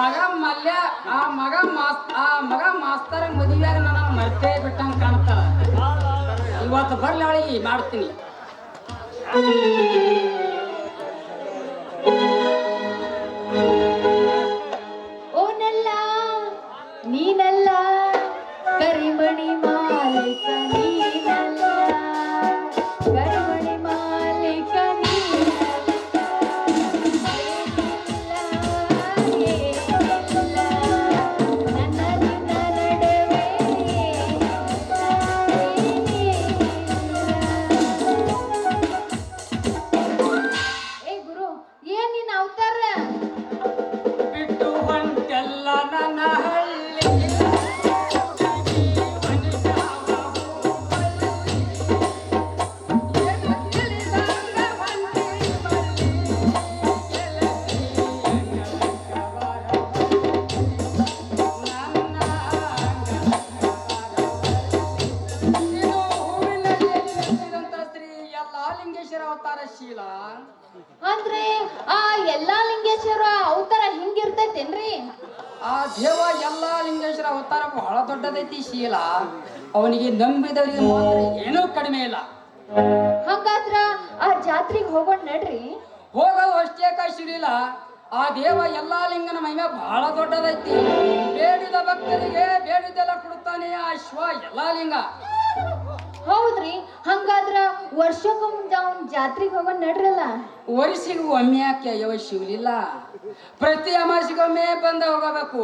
ಆ ಮಗ ಮಾಸ್, ಆ ಮಗ ಮಾಸ್ತರ ಮದುವೆಯಾಗ ನಾನು ಮರ್ತೇ ಬಿಟ್ಟಂಗೆ ಕಾಣ್ತಾಳ. ಇವತ್ತು ಬರ್ಲಿ ಅವಳಿಗೆ, ಮಾಡ್ತೀನಿ. ಏನ್ ನಿನ್ನ ಅವತಾರ? ಬಿಟ್ಟು ಹೊಂಟೆಲ್ಲ ನನ್ನ ಹಳ್ಳಿ. ಲಿಂಗೇಶ್ವರ ಅವತಾರ ಶೀಲ ಅಂದ್ರೆ ಎಲ್ಲಾ ಲಿಂಗೇಶ್ವರ ಅವತಾರ ಹಿಂಗಿರ್ತೈತೇನ್ರಿ? ಆ ದೇವ ಎಲ್ಲ ಲಿಂಗೇಶ್ವರ ಅವತಾರ ಬಹಳ ದೊಡ್ಡದೈತಿ ಶೀಲ. ಅವನಿಗೆ ನಂಬಿದವರಿಗೆ ಮಾತ್ರ ಏನೂ ಕಡಿಮೆ ಇಲ್ಲ. ಹಂಗಾದ್ರ ಆ ಜಾತ್ರೆಗೆ ಹೋಗೋಣ ನಡ್ರಿ. ಹೋಗೋದು ಅಷ್ಟೇ ಕಾಶಿಡಿಲ್ಲ ಆ ದೇವ ಎಲ್ಲಾ ಲಿಂಗನ ಮಹಿಮೆ ಬಹಳ ದೊಡ್ಡದೈತಿ. ಬೇಡಿದ ಭಕ್ತರಿಗೆ ಬೇಡಿದೆಲ್ಲ ಕೊಡುತ್ತಾನೆ ಆ ಶ್ವ ಎಲ್ಲಾ ಲಿಂಗ. ಹೌದ್ರಿ ಹಂಗಾದ್ರ ವರ್ಷಕ್ಕೊಮ್ಮೆ ಅವ್ನ ಜಾತ್ರೆಗೆ ಹೋಗೋ ನಡ್ರಲ್ಲ? ವರ್ಷಿಗೆ ಒಮ್ಮೆ ಯಾಕೆ ಯವ ಶಿವಲಿಲ್ಲ? ಪ್ರತಿ ಅಮಾಸಿಗೊಮ್ಮೆ ಬಂದ ಹೋಗಬೇಕು.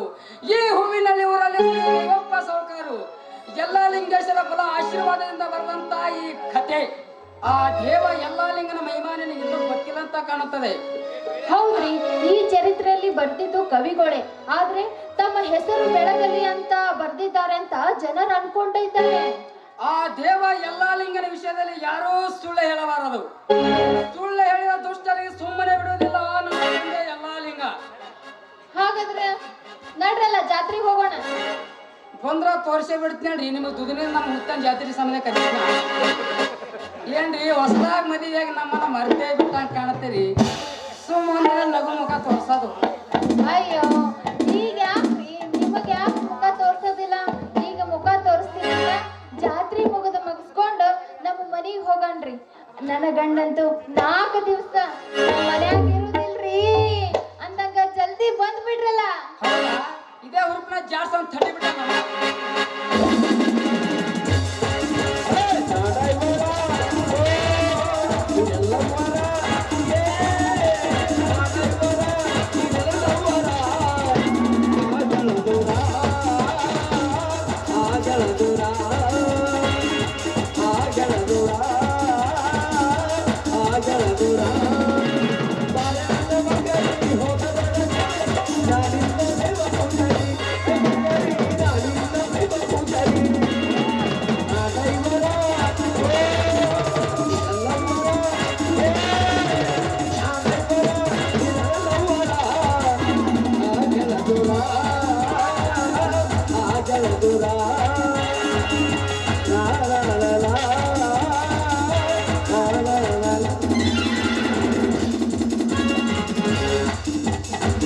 ಈ ಹೂವಿನಲ್ಲಿ ಊರಲ್ಲಿ ಒಬ್ಬ ಸೌಕಾರು ಎಲ್ಲ ಲಿಂಗೇಶ್ವರ ಫಲ ಆಶೀರ್ವಾದದಿಂದ ಬರುವಂತ ಈ ಕಥೆ ಆ ದೇವ ಎಲ್ಲ ಲಿಂಗನ ಮಹಿಮಾನ ಇನ್ನೂ ಗೊತ್ತಿಲ್ಲ ಅಂತ ಕಾಣುತ್ತದೆ. ಹೌದ್ರಿ ಈ ಚರಿತ್ರೆಯಲ್ಲಿ ಬರ್ತಿದ್ದು ಕವಿಗಳೇ. ಆದ್ರೆ ತಮ್ಮ ಹೆಸರು ಬೆಳಗಲಿ ಅಂತ ಬರ್ದಿದ್ದಾರೆ ಅಂತ ಜನರು ಅನ್ಕೊಂಡಿದ್ದಾರೆ ಆ ದೇವ ಎಲ್ಲ ಲಿಂಗನ ವಿಷಯದಲ್ಲಿ ಯಾರೋ ಸುಳ್ಳು ಹೇಳಬಾರದು. ಸುಳ್ಳು ಹೇಳಿದ ದುಷ್ಟರಿಗೆ ಸುಮ್ಮನೆ ಬಿಡುವುದಿಲ್ಲ ನಮ್ಮ ತಂದೆ ಲಿಂಗ ಹಾಗಾದ್ರೆ ನಡ್ರಲ್ಲ ಜಾತ್ರೆಗೆ ಹೋಗೋಣ? ಬಂದ್ರ ತೋರಿಸಿ ಬಿಡ್ತೀನಿ ನಿಮಗೆ ದುದಿನ ನಮ್ಮ ಮುತ್ತನ್ ಜಾತ್ರೆ ಸಮಯ ಕರೀತೀನಿ. ಏನ್ರಿ ಹೊಸದಾಗ ಮದುವೆಯಾಗಿ ನಮ್ಮನ್ನ ಮರ್ತೇ ಬಿಟ್ಟಂಗೆ ಕಾಣತ್ತೀರಿ? ಸುಮ್ಮನೆ ನಗು ಮುಖ ತೋರ್ಸೋದು. ಅಯ್ಯೋ. ನನ್ನ ಗಂಡಂತೂ ನಾಲ್ಕು ದಿವಸ ಮನ್ಯಾಗ ಇರುದಿಲ್ರಿ. ಅಂದಂಗ ಜಲ್ದಿ ಬಂದ್ ಬಿಡ್ರಲ್ಲ. ಇದೇ ಹುರುಪ್ನ ಜಾಸ್ತಿ ಅಂತ ತಡಿ ಬಿಟ್ಟ ಆ